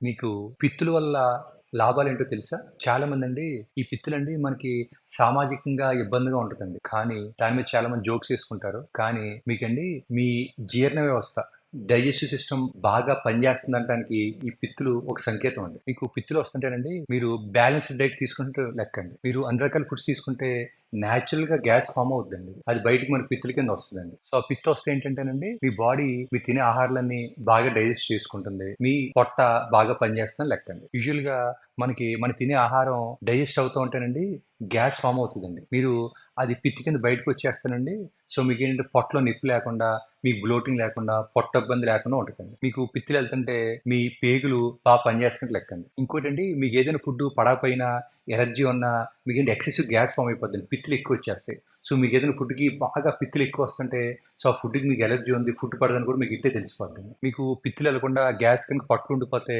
మీకు పిత్తుల వల్ల లాభాలు ఏంటో తెలుసా? చాలా అండి ఈ పిత్తులండి మనకి సామాజికంగా ఇబ్బందిగా ఉంటుందండి కానీ దాని మీద చాలా మంది జోక్స్ చేసుకుంటారు కానీ మీకండి మీ జీర్ణ వ్యవస్థ డైజెస్టివ్ సిస్టమ్ బాగా పనిచేస్తుందనటానికి ఈ పిత్తులు ఒక సంకేతం అండి. మీకు పిత్తులు వస్తుంటేనండి మీరు బ్యాలెన్స్‌డ్ డైట్ తీసుకుంటే లెక్కండి. మీరు అన్ని రకాల ఫుడ్స్ తీసుకుంటే నేచురల్‌గా గ్యాస్ ఫామ్ అవుద్దండి. అది బయటకు మన పిత్తుల కింద వస్తుందండి సో, ఆ పిత్త వస్తే ఏంటంటేనండి మీ బాడీ మీరు తినే ఆహారాలన్నీ బాగా డైజెస్ట్ చేసుకుంటుంది. మీ పొట్ట బాగా పనిచేస్తుందని లెక్కండి. యూజువల్‌గా మనకి మనం తినే ఆహారం డైజెస్ట్ అవుతూ ఉంటేనండి గ్యాస్ ఫామ్ అవుతుందండి మీరు అది పిత్తి కింద బయటకు వచ్చేస్తానండి సో, మీకు ఏంటంటే పొట్టలో నొప్పి లేకుండా, మీకు బ్లోటింగ్ లేకుండా, పొట్ట ఇబ్బంది లేకుండా ఉంటుందండి మీకు పిత్తులెళ్తుంటే మీ పేగులు బాగా పనిచేస్తున్నట్టు లెక్కండి. ఇంకోటండి మీకు ఏదైనా ఫుడ్ పడకపోయినా, ఎనర్జీ ఉన్న మీకేంటి ఎక్సెసివ్ గ్యాస్ ఫామ్ అయిపోతుంది పిత్తులు ఎక్కువ వచ్చేస్తాయి. సో, మీకు ఏదైనా ఫుడ్‌కి బాగా పిత్తులు ఎక్కువొస్తుంటే సో, ఆ ఫుడ్‌కి మీకు ఎలర్జీ ఉంది, ఫుడ్ పడదని కూడా మీకు ఇట్టే తెలిసిపోతుంది మీకు పిత్తులెళ్ళకుండా గ్యాస్ కనుక పట్టు ఉండిపోతే